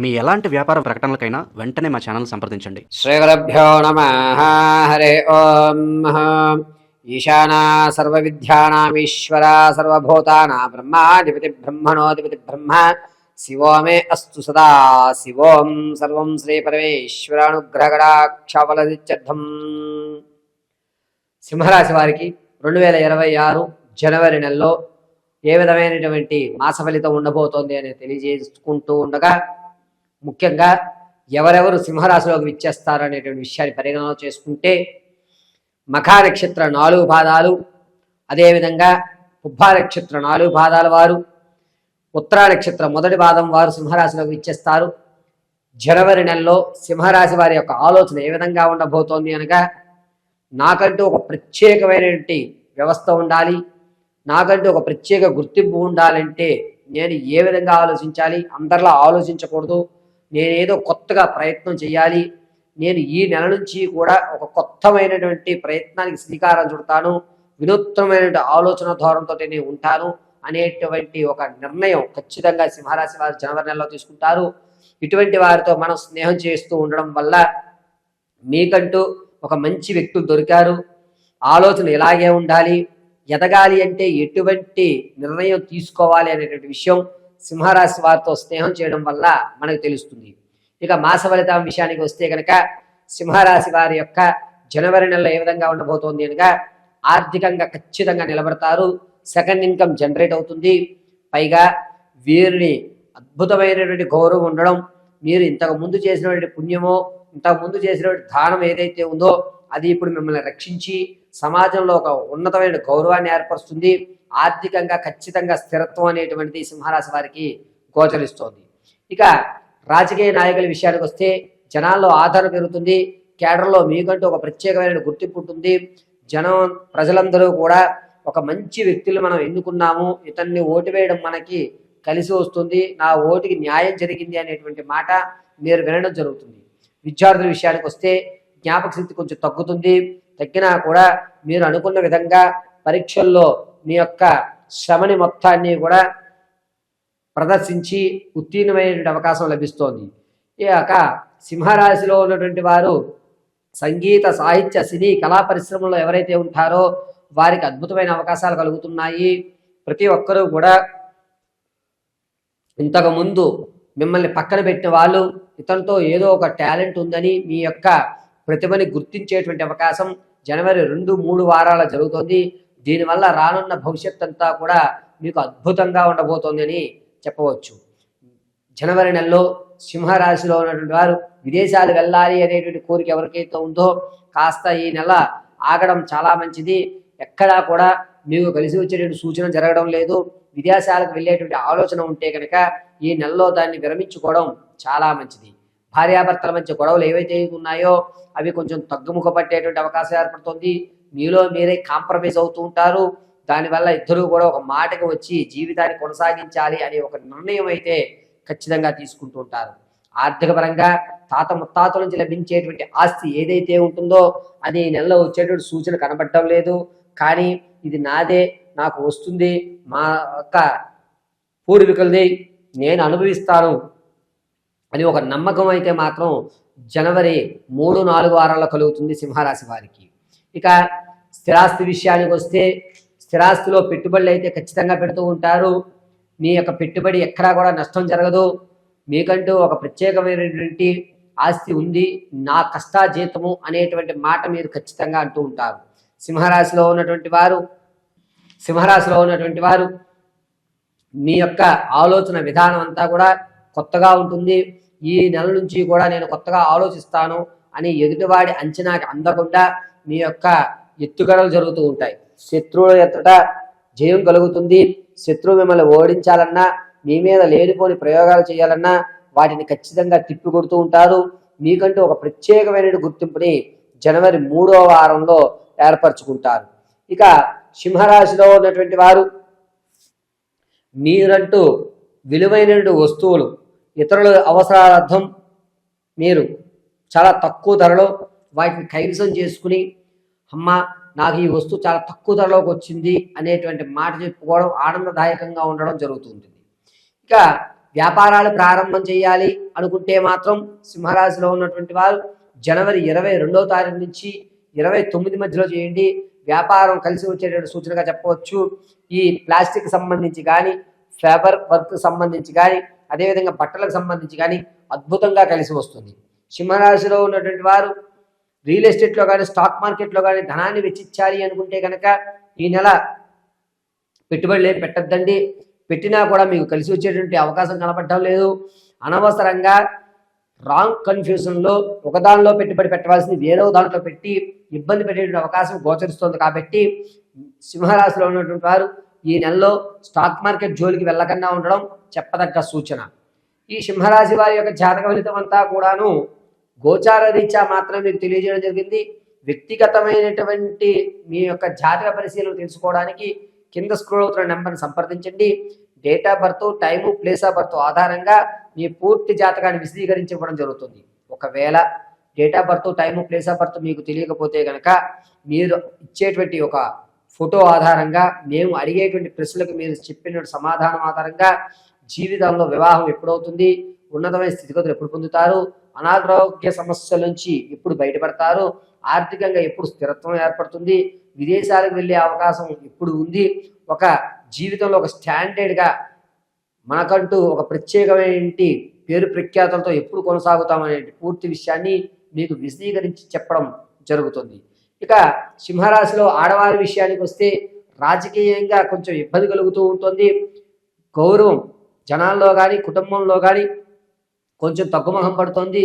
మీ ఎలాంటి వ్యాపార ప్రకటనలకైనా వెంటనే మా ఛానల్ సంప్రదించండి. శ్రీగురుభ్యో నమ. హరే ఓం. ఈశానా సర్వవిద్యానామీశ్వర సర్వభూతానా బ్రహ్మాధిపతి బ్రహ్మణోధిపతి బ్రహ్మ. శివో మే అస్తు సదా. శివోం సర్వం శ్రీ పరమేశ్వరానుగ్రహగడాక్షవలదిత్యర్థం సింహరాశి వారికి రెండు వేల ఇరవై ఆరు జనవరి నెలలో ఏ విధమైనటువంటి మాస ఫలితం ఉండబోతోంది అని తెలియజేసుకుంటూ ఉండగా ముఖ్యంగా ఎవరెవరు సింహరాశిలోకి విచ్చేస్తారు అనేటువంటి విషయాన్ని పరిగణన చేసుకుంటే మఖా నక్షత్ర నాలుగు పాదాలు అదేవిధంగా పుబ్బా నక్షత్ర నాలుగు పాదాల వారు ఉత్తరా నక్షత్ర మొదటి పాదం వారు సింహరాశిలోకి విచ్చేస్తారు. జనవరి నెలలో సింహరాశి వారి యొక్క ఆలోచన ఏ విధంగా ఉండబోతోంది అనగా నాకంటూ ఒక ప్రత్యేకమైనటువంటి వ్యవస్థ ఉండాలి నాకంటూ ఒక ప్రత్యేక గుర్తింపు ఉండాలంటే నేను ఏ విధంగా ఆలోచించాలి అందరిలా ఆలోచించకూడదు నేనేదో కొత్తగా ప్రయత్నం చేయాలి. నేను ఈ నెల నుంచి కూడా ఒక కొత్తమైనటువంటి ప్రయత్నానికి శ్రీకారం చుడతాను. వినూత్నమైనటువంటి ఆలోచన ధోరణితో నేను ఉంటాను అనేటువంటి ఒక నిర్ణయం ఖచ్చితంగా సింహరాశి వారు జనవరి నెలలో తీసుకుంటారు. ఇటువంటి వారితో మనం స్నేహం చేస్తూ ఉండడం వల్ల మీకంటూ ఒక మంచి వ్యక్తులు దొరికారు. ఆలోచన ఇలాగే ఉండాలి. ఎదగాలి అంటే ఎటువంటి నిర్ణయం తీసుకోవాలి అనేటువంటి విషయం సింహరాశి వారితో స్నేహం చేయడం వల్ల మనకు తెలుస్తుంది. ఇక మాస ఫలితం విషయానికి వస్తే కనుక సింహరాశి వారి యొక్క జనవరి నెలలో ఏ విధంగా ఉండబోతోంది అనగా ఆర్థికంగా ఖచ్చితంగా నిలబడతారు. సెకండ్ ఇన్కమ్ జనరేట్ అవుతుంది. పైగా వీరిని అద్భుతమైనటువంటి గౌరవం ఉండడం మీరు ఇంతకు ముందు చేసినటువంటి పుణ్యమో ఇంతకు ముందు చేసినటువంటి దానం ఏదైతే ఉందో అది ఇప్పుడు మిమ్మల్ని రక్షించి సమాజంలో ఒక ఉన్నతమైన గౌరవాన్ని ఏర్పరుస్తుంది. ఆర్థికంగా ఖచ్చితంగా స్థిరత్వం అనేటువంటిది సింహరాశి వారికి గోచరిస్తోంది. ఇక రాజకీయ నాయకుల విషయానికి వస్తే జనాల్లో ఆదరణ పెరుగుతుంది. కేడర్లో మీకంటూ ఒక ప్రత్యేకమైన గుర్తింపు ఉంటుంది. జనం ప్రజలందరూ కూడా ఒక మంచి వ్యక్తులు మనం ఎన్నుకున్నాము. ఇతన్ని ఓటు వేయడం మనకి కలిసి వస్తుంది. నా ఓటుకి న్యాయం జరిగింది అనేటువంటి మాట మీరు వినడం జరుగుతుంది. విద్యార్థుల విషయానికి వస్తే జ్ఞాపక శక్తి కొంచెం తగ్గుతుంది. తగ్గినా కూడా మీరు అనుకున్న విధంగా పరీక్షల్లో మీ యొక్క శ్రమని మొత్తాన్ని కూడా ప్రదర్శించి ఉత్తీర్ణమైనటువంటి అవకాశం లభిస్తోంది. యొక్క సింహరాశిలో ఉన్నటువంటి వారు సంగీత సాహిత్య సినీ కళా పరిశ్రమలో ఎవరైతే ఉంటారో వారికి అద్భుతమైన అవకాశాలు కలుగుతున్నాయి. ప్రతి ఒక్కరూ కూడా ఇంతకుముందు మిమ్మల్ని పక్కన పెట్టిన వాళ్ళు ఇతనితో ఏదో ఒక టాలెంట్ ఉందని మీ యొక్క ప్రతిభని గుర్తించేటువంటి అవకాశం జనవరి రెండు మూడు వారాల జరుగుతుంది. దీనివల్ల రానున్న భవిష్యత్ అంతా కూడా మీకు అద్భుతంగా ఉండబోతోందని చెప్పవచ్చు. జనవరి నెలలో సింహరాశిలో ఉన్నటువంటి వారు విదేశాలు వెళ్ళాలి అనేటువంటి కోరిక ఎవరికైతే ఉందో కాస్త ఈ నెల ఆగడం చాలా మంచిది. ఎక్కడా కూడా మీకు కలిసి వచ్చేటువంటి సూచన జరగడం లేదు. విదేశాలకు వెళ్ళేటువంటి ఆలోచన ఉంటే కనుక ఈ నెలలో దాన్ని విరమించుకోవడం చాలా మంచిది. భార్యాభర్తల మధ్య గొడవలు ఏవైతే ఉన్నాయో అవి కొంచెం తగ్గుముఖ పట్టేటువంటి అవకాశం ఏర్పడుతుంది. మీలో మీరే కాంప్రమైజ్ అవుతూ ఉంటారు. దానివల్ల ఇద్దరు కూడా ఒక మాటకు వచ్చి జీవితాన్ని కొనసాగించాలి అనే ఒక నిర్ణయం అయితే ఖచ్చితంగా తీసుకుంటూ ఉంటారు. ఆర్థికపరంగా తాత ముత్తాతల నుంచి లభించేటువంటి ఆస్తి ఏదైతే ఉంటుందో అది నెలలో వచ్చేటువంటి సూచన కనబడటం లేదు. కానీ ఇది నాదే నాకు వస్తుంది మా యొక్క పూర్వీకులది నేను అనుభవిస్తాను అని ఒక నమ్మకం అయితే మాత్రం జనవరి మూడు నాలుగు వారాల్లో కలుగుతుంది సింహరాశి వారికి. ఇక స్థిరాస్తి విషయానికి వస్తే స్థిరాస్తిలో పెట్టుబడులు అయితే ఖచ్చితంగా పెడుతూ ఉంటారు. మీ యొక్క పెట్టుబడి ఎక్కడా కూడా నష్టం జరగదు. మీకంటూ ఒక ప్రత్యేకమైనటువంటి ఆస్తి ఉంది. నా కష్టాజీతము అనేటువంటి మాట మీరు ఖచ్చితంగా అంటూ ఉంటారు. సింహరాశిలో ఉన్నటువంటి వారు సింహరాశిలో ఉన్నటువంటి వారు మీ యొక్క ఆలోచన విధానం అంతా కూడా కొత్తగా ఉంటుంది. ఈ నెల నుంచి కూడా నేను కొత్తగా ఆలోచిస్తాను. అని ఎదుటివాడి అంచనాకి అందకుండా మీ యొక్క ఎత్తుగడలు జరుగుతూ ఉంటాయి. శత్రువుల ఎత్తట జయం కలుగుతుంది. శత్రువు మిమ్మల్ని ఓడించాలన్నా మీ మీద లేనిపోని ప్రయోగాలు చేయాలన్నా వాటిని ఖచ్చితంగా తిప్పి కొడుతూ ఉంటారు. మీకంటూ ఒక ప్రత్యేకమైన గుర్తింపుని జనవరి మూడవ వారంలో ఏర్పరచుకుంటారు. ఇక సింహరాశిలో ఉన్నటువంటి వారు మీరంటూ విలువైనటువంటి వస్తువులు ఇతరుల అవసరార్థం మీరు చాలా తక్కువ ధరలో వాటిని కైవసం చేసుకుని అమ్మ నాకు ఈ వస్తువు చాలా తక్కువ ధరలోకి వచ్చింది అనేటువంటి మాట చెప్పుకోవడం ఆనందదాయకంగా ఉండడం జరుగుతుంది. ఇక వ్యాపారాలు ప్రారంభం చేయాలి అనుకుంటే మాత్రం సింహరాశిలో ఉన్నటువంటి వాళ్ళు జనవరి ఇరవై రెండవ తారీఖు నుంచి ఇరవై తొమ్మిది మధ్యలో చేయండి. వ్యాపారం కలిసి వచ్చేటువంటి సూచనగా చెప్పవచ్చు. ఈ ప్లాస్టిక్ సంబంధించి కానీ ఫేబర్ వర్క్ సంబంధించి కానీ అదేవిధంగా బట్టలకు సంబంధించి కానీ అద్భుతంగా కలిసి వస్తుంది. సింహరాశిలో ఉన్నటువంటి వారు రియల్ ఎస్టేట్లో కానీ స్టాక్ మార్కెట్లో కానీ ధనాన్ని వెచ్చించాలి అనుకుంటే కనుక ఈ నెల పెట్టుబడులు ఏం పెట్టద్దండి. పెట్టినా కూడా మీకు కలిసి వచ్చేటువంటి అవకాశం కనపడటం లేదు. అనవసరంగా రాంగ్ కన్ఫ్యూజన్లో ఒకదానిలో పెట్టుబడి పెట్టవలసింది వేరే దాంట్లో పెట్టి ఇబ్బంది పెట్టేటువంటి అవకాశం గోచరిస్తుంది కాబట్టి సింహరాశిలో ఉన్నటువంటి వారు ఈ నెలలో స్టాక్ మార్కెట్ జోలికి వెళ్ళకుండా ఉండడం చెప్పదగ్గ సూచన. ఈ సింహరాశి వారి యొక్క జాతక ఫలితం అంతా కూడాను గోచార రీత్యా మాత్రం మీకు తెలియజేయడం జరిగింది. వ్యక్తిగతమైనటువంటి మీ యొక్క జాతక పరిశీలన తెలుసుకోవడానికి కింద స్క్రోల్ అవుతున్న నెంబర్ని సంప్రదించండి. Date of birth time place of birth ఆధారంగా మీ పూర్తి జాతకాన్ని విశదీకరించి ఇవ్వడం జరుగుతుంది. ఒకవేళ date of birth time place of birth మీకు తెలియకపోతే కనుక మీరు ఇచ్చేటువంటి ఒక ఫోటో ఆధారంగా మేము అడిగేటువంటి ప్రశ్నలకు మీరు చెప్పిన సమాధానం ఆధారంగా జీవితంలో వివాహం ఎప్పుడవుతుంది? ఉన్నతమైన స్థితిగతులు ఎప్పుడు పొందుతారు? అనారోగ్య సమస్యల నుంచి ఎప్పుడు బయటపడతారు? ఆర్థికంగా ఎప్పుడు స్థిరత్వం ఏర్పడుతుంది? విదేశాలకు వెళ్ళే అవకాశం ఎప్పుడు ఉంది? ఒక జీవితంలో ఒక స్టాండర్డ్గా మనకంటూ ఒక ప్రత్యేకమైన పేరు ప్రఖ్యాతులతో ఎప్పుడు కొనసాగుతామనే పూర్తి విషయాన్ని మీకు విశదీకరించి చెప్పడం జరుగుతుంది. ఇక సింహరాశిలో ఆడవారి విషయానికి వస్తే రాజకీయంగా కొంచెం ఇబ్బంది కలుగుతూ ఉంటుంది. గౌరవం జనాల్లో కానీ కుటుంబంలో కానీ కొంచెం తగ్గుముఖం పడుతోంది.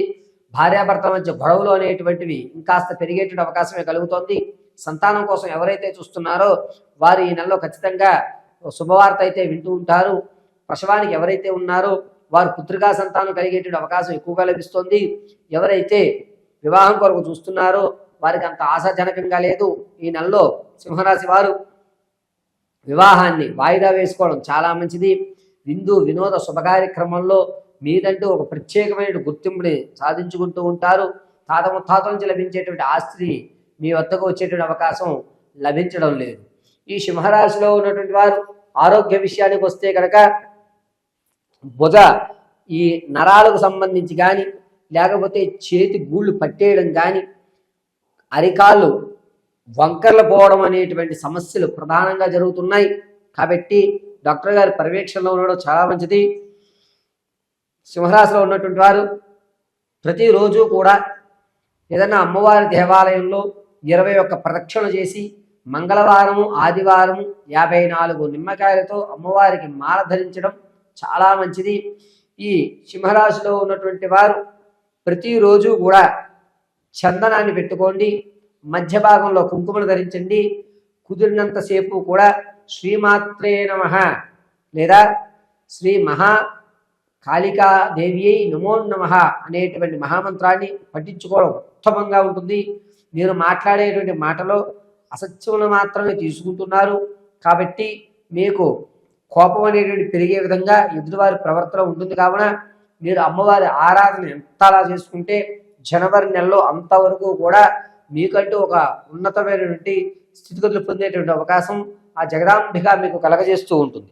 భార్యాభర్తల మధ్య గొడవలు అనేటువంటివి ఇంకాస్త పెరిగేటువంటి అవకాశమే కలుగుతోంది. సంతానం కోసం ఎవరైతే చూస్తున్నారో వారు ఈ నెలలో ఖచ్చితంగా శుభవార్త అయితే వింటూ ఉంటారు. ప్రసవానికి ఎవరైతే ఉన్నారో వారు పుత్రికా సంతానం కలిగేటువంటి అవకాశం ఎక్కువగా లభిస్తుంది. ఎవరైతే వివాహం కొరకు చూస్తున్నారో వారికి అంత ఆశాజనకంగా లేదు. ఈ నెలలో సింహరాశి వారు వివాహాన్ని వాయిదా వేసుకోవడం చాలా మంచిది. విందు వినోద శుభ కార్యక్రమంలో మీదంటూ ఒక ప్రత్యేకమైన గుర్తింపుని సాధించుకుంటూ ఉంటారు. తాత ముత్తాతల నుంచి లభించేటువంటి ఆస్తిని మీ వద్దకు వచ్చేటువంటి అవకాశం లభించడం లేదు. ఈ సింహరాశిలో ఉన్నటువంటి వారు ఆరోగ్య విషయానికి వస్తే కనుక భుజ ఈ నరాలకు సంబంధించి కానీ లేకపోతే చేతి గూళ్ళు పట్టేయడం కానీ అరికాళ్ళు వంకర్లు పోవడం అనేటువంటి సమస్యలు ప్రధానంగా జరుగుతున్నాయి. కాబట్టి డాక్టర్ గారి పర్యవేక్షణలో ఉండడం చాలా మంచిది. సింహరాశిలో ఉన్నటువంటి వారు ప్రతిరోజు కూడా ఏదైనా అమ్మవారి దేవాలయంలో ఇరవై ఒక్క ప్రదక్షిణ చేసి మంగళవారము ఆదివారము యాభై నాలుగు నిమ్మకాయలతో అమ్మవారికి మాల ధరించడం చాలా మంచిది. ఈ సింహరాశిలో ఉన్నటువంటి వారు ప్రతిరోజు కూడా చందనాన్ని పెట్టుకోండి మధ్య భాగంలో కుంకుమను ధరించండి కుదిరినంతసేపు కూడా శ్రీమాత్రే నమ లేదా శ్రీ మహా కాళికాదేవి అయి నమో నమ అనేటువంటి మహామంత్రాన్ని పఠించుకోవడం ఉత్తమంగా ఉంటుంది. మీరు మాట్లాడేటువంటి మాటలో అసత్యములు మాత్రమే తీసుకుంటున్నారు. కాబట్టి మీకు కోపం అనేటువంటి పెరిగే విధంగా ఎదుటివారి ప్రవర్తన ఉంటుంది కావున మీరు అమ్మవారి ఆరాధన ఎంతలా చేసుకుంటే జనవరి నెలలో అంతవరకు కూడా మీకంటూ ఒక ఉన్నతమైనటువంటి స్థితిగతులు పొందేటువంటి అవకాశం ఆ జగదాంబిక మీకు కలగజేస్తూ ఉంటుంది.